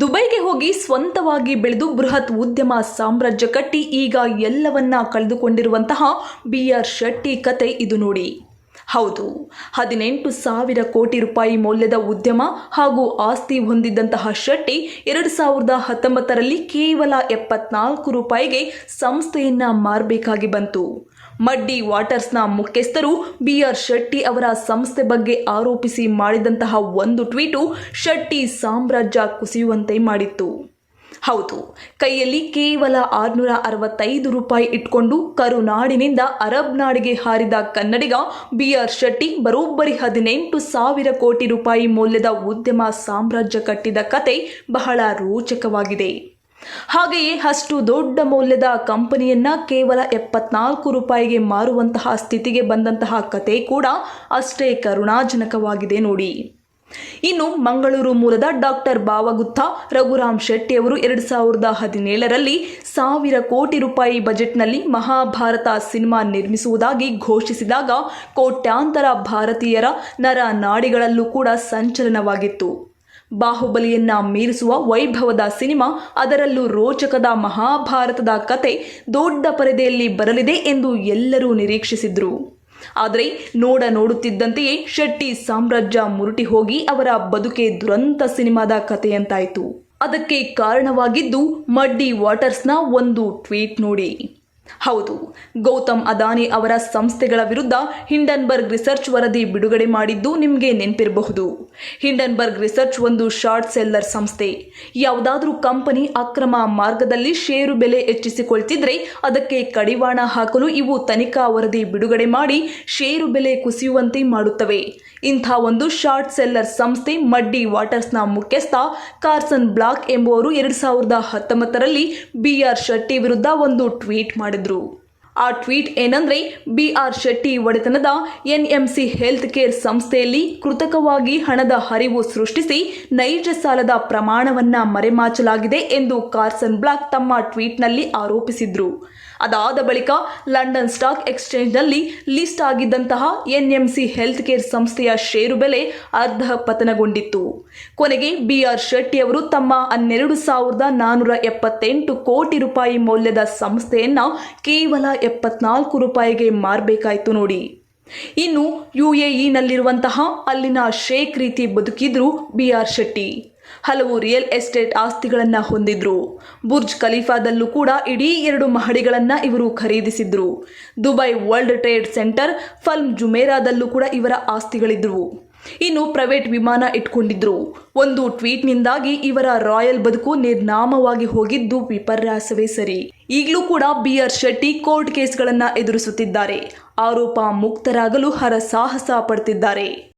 ದುಬೈಗೆ ಹೋಗಿ ಸ್ವಂತವಾಗಿ ಬೆಳೆದು ಬೃಹತ್ ಉದ್ಯಮ ಸಾಮ್ರಾಜ್ಯ ಕಟ್ಟಿ ಈಗ ಎಲ್ಲವನ್ನ ಕಳೆದುಕೊಂಡಿರುವಂತಹ ಬಿ ಆರ್ ಶೆಟ್ಟಿ ಕತೆ ಇದು ನೋಡಿ. ಹೌದು, ಹದಿನೆಂಟು ಸಾವಿರ ಕೋಟಿ ರೂಪಾಯಿ ಮೌಲ್ಯದ ಉದ್ಯಮ ಹಾಗೂ ಆಸ್ತಿ ಹೊಂದಿದ್ದಂತಹ ಶೆಟ್ಟಿ ಎರಡು ಸಾವಿರದ ಹತ್ತೊಂಬತ್ತರಲ್ಲಿ ಕೇವಲ ಎಪ್ಪತ್ನಾಲ್ಕು ರೂಪಾಯಿಗೆ ಸಂಸ್ಥೆಯನ್ನ ಮಾರಬೇಕಾಗಿ ಬಂತು. ಮಡ್ಡಿ ವಾಟರ್ಸ್ನ ಮುಖ್ಯಸ್ಥರು ಬಿ ಆರ್ ಶೆಟ್ಟಿ ಅವರ ಸಂಸ್ಥೆ ಬಗ್ಗೆ ಆರೋಪಿಸಿ ಮಾಡಿದಂತಹ ಒಂದು ಟ್ವೀಟು ಶೆಟ್ಟಿ ಸಾಮ್ರಾಜ್ಯ ಕುಸಿಯುವಂತೆ ಮಾಡಿತ್ತು. ಹೌದು, ಕೈಯಲ್ಲಿ ಕೇವಲ ಆರುನೂರ ಅರವತ್ತೈದು ರೂಪಾಯಿ ಇಟ್ಕೊಂಡು ಕರುನಾಡಿನಿಂದ ಅರಬ್ ನಾಡಿಗೆ ಹಾರಿದ ಕನ್ನಡಿಗ ಬಿ ಆರ್ ಶೆಟ್ಟಿ ಬರೋಬ್ಬರಿ ಹದಿನೆಂಟು ಸಾವಿರ ಕೋಟಿ ರೂಪಾಯಿ ಮೌಲ್ಯದ ಉದ್ಯಮ ಸಾಮ್ರಾಜ್ಯ ಕಟ್ಟಿದ ಕತೆ ಬಹಳ ರೋಚಕವಾಗಿದೆ. ಹಾಗೆಯೇ ಅಷ್ಟು ದೊಡ್ಡ ಮೌಲ್ಯದ ಕಂಪನಿಯನ್ನು ಕೇವಲ ಎಪ್ಪತ್ನಾಲ್ಕು ರೂಪಾಯಿಗೆ ಮಾರುವಂತಹ ಸ್ಥಿತಿಗೆ ಬಂದಂತಹ ಕತೆ ಕೂಡ ಅಷ್ಟೇ ಕರುಣಾಜನಕವಾಗಿದೆ ನೋಡಿ. ಇನ್ನು ಮಂಗಳೂರು ಮೂಲದ ಡಾಕ್ಟರ್ ಬಾವಗುತ್ತ, ರಘುರಾಮ್ ಶೆಟ್ಟಿ ಅವರು ಎರಡು ಸಾವಿರದ ಹದಿನೇಳರಲ್ಲಿ ಸಾವಿರ ಕೋಟಿ ರೂಪಾಯಿ ಬಜೆಟ್ನಲ್ಲಿ ಮಹಾಭಾರತ ಸಿನಿಮಾ ನಿರ್ಮಿಸುವುದಾಗಿ ಘೋಷಿಸಿದಾಗ ಕೋಟ್ಯಾಂತರ ಭಾರತೀಯರ ನರ ನಾಡಿಗಳಲ್ಲೂ ಕೂಡ ಸಂಚಲನವಾಗಿತ್ತು. ಬಾಹುಬಲಿಯನ್ನ ಮೀರಿಸುವ ವೈಭವದ ಸಿನಿಮಾ, ಅದರಲ್ಲೂ ರೋಚಕದ ಮಹಾಭಾರತದ ಕತೆ ದೊಡ್ಡ ಪರದೆಯಲ್ಲಿ ಬರಲಿದೆ ಎಂದು ಎಲ್ಲರೂ ನಿರೀಕ್ಷಿಸಿದ್ರು. ಆದರೆ ನೋಡ ನೋಡುತ್ತಿದ್ದಂತೆಯೇ ಶೆಟ್ಟಿ ಸಾಮ್ರಾಜ್ಯ ಮುರುಟಿ ಹೋಗಿ ಅವರ ಬದುಕೆ ದುರಂತ ಸಿನಿಮಾದ ಕಥೆಯಂತಾಯಿತು ಅದಕ್ಕೆ ಕಾರಣವಾಗಿದ್ದು ಮಡ್ಡಿ ವಾಟರ್ಸ್ನ ಒಂದು ಟ್ವೀಟ್ ನೋಡಿ. ಹೌದು, ಗೌತಮ್ ಅದಾನಿ ಅವರ ಸಂಸ್ಥೆಗಳ ವಿರುದ್ಧ ಹಿಂಡನ್ಬರ್ಗ್ ರಿಸರ್ಚ್ ವರದಿ ಬಿಡುಗಡೆ ಮಾಡಿದ್ದು ನಿಮಗೆ ನೆನಪಿರಬಹುದು. ಹಿಂಡನ್ಬರ್ಗ್ ರಿಸರ್ಚ್ ಒಂದು ಶಾರ್ಟ್ ಸೆಲ್ಲರ್ ಸಂಸ್ಥೆ. ಯಾವುದಾದ್ರೂ ಕಂಪನಿ ಅಕ್ರಮ ಮಾರ್ಗದಲ್ಲಿ ಷೇರು ಬೆಲೆ ಹೆಚ್ಚಿಸಿಕೊಳ್ತಿದ್ರೆ ಅದಕ್ಕೆ ಕಡಿವಾಣ ಹಾಕಲು ಇವು ತನಿಖಾ ವರದಿ ಬಿಡುಗಡೆ ಮಾಡಿ ಷೇರು ಬೆಲೆ ಕುಸಿಯುವಂತೆ ಮಾಡುತ್ತವೆ. ಇಂಥ ಒಂದು ಶಾರ್ಟ್ ಸೆಲ್ಲರ್ ಸಂಸ್ಥೆ ಮಡ್ಡಿ ವಾಟರ್ಸ್ನ ಮುಖ್ಯಸ್ಥ ಕಾರ್ಸನ್ ಬ್ಲಾಕ್ ಎಂಬುವರು ಎರಡು ಸಾವಿರದ ಹತ್ತೊಂಬತ್ತರಲ್ಲಿ ಬಿ ಆರ್ ಶೆಟ್ಟಿ ವಿರುದ್ಧ ಒಂದು ಟ್ವೀಟ್ ಮಾಡಿದ್ರು. ಆ ಟ್ವೀಟ್ ಏನಂದ್ರೆ ಬಿ ಆರ್ ಶೆಟ್ಟಿ ಒಡೆತನದ ಎನ್ಎಂಸಿ ಹೆಲ್ತ್ ಕೇರ್ ಸಂಸ್ಥೆಯಲ್ಲಿ ಕೃತಕವಾಗಿ ಹಣದ ಹರಿವು ಸೃಷ್ಟಿಸಿ ನೈಜ ಸಾಲದ ಪ್ರಮಾಣವನ್ನ ಮರೆಮಾಚಲಾಗಿದೆ ಎಂದು ಕಾರ್ಸನ್ ಬ್ಲಾಕ್ ತಮ್ಮ ಟ್ವೀಟ್ನಲ್ಲಿ ಆರೋಪಿಸಿದ್ರು. ಅದಾದ ಬಳಿಕ ಲಂಡನ್ ಸ್ಟಾಕ್ ಎಕ್ಸ್ಚೇಂಜ್ನಲ್ಲಿ ಲಿಸ್ಟ್ ಆಗಿದ್ದಂತಹ ಎನ್ಎಂಸಿ ಹೆಲ್ತ್ ಕೇರ್ ಸಂಸ್ಥೆಯ ಷೇರು ಬೆಲೆ ಅರ್ಧ ಪತನಗೊಂಡಿತ್ತು ಕೊನೆಗೆ ಬಿಆರ್ ಶೆಟ್ಟಿ ಅವರು ತಮ್ಮ ಹನ್ನೆರಡು ಸಾವಿರದ ನಾನ್ನೂರ ಎಪ್ಪತ್ತೆಂಟು ಕೋಟಿ ರೂಪಾಯಿ ಮೌಲ್ಯದ ಸಂಸ್ಥೆಯನ್ನು ಕೇವಲ ಎಪ್ಪತ್ನಾಲ್ಕು ರೂಪಾಯಿಗೆ ಮಾರಬೇಕಾಯಿತು ನೋಡಿ. ಇನ್ನು ಯು ಎ ಅಲ್ಲಿನ ಶೇಖ್ ರೀತಿ ಬದುಕಿದ್ರು ಬಿ ಆರ್ ಶೆಟ್ಟಿ. ಹಲವು ರಿಯಲ್ ಎಸ್ಟೇಟ್ ಆಸ್ತಿಗಳನ್ನು ಹೊಂದಿದ್ರು. ಬುರ್ಜ್ ಖಲೀಫಾದಲ್ಲೂ ಕೂಡ ಇಡೀ ಎರಡು ಮಹಡಿಗಳನ್ನು ಇವರು ಖರೀದಿಸಿದ್ರು. Dubai World Trade Center palm ಜುಮೇರಾದಲ್ಲೂ ಕೂಡ ಇವರ ಆಸ್ತಿಗಳಿದ್ರು ಇನ್ನು ಪ್ರೈವೇಟ್ ವಿಮಾನ ಇಟ್ಕೊಂಡಿದ್ರು. ಒಂದು ಟ್ವೀಟ್ನಿಂದಾಗಿ ಇವರ ರಾಯಲ್ ಬದುಕು ನಿರ್ನಾಮವಾಗಿ ಹೋಗಿದ್ದು ವಿಪರ್ಯಾಸವೇ ಸರಿ. ಈಗಲೂ ಕೂಡ ಬಿ ಆರ್ ಶೆಟ್ಟಿ ಕೋರ್ಟ್ ಕೇಸ್ಗಳನ್ನು ಎದುರಿಸುತ್ತಿದ್ದಾರೆ. ಆರೋಪ ಮುಕ್ತರಾಗಲು ಹರಸಾಹಸ ಪಡ್ತಿದ್ದಾರೆ.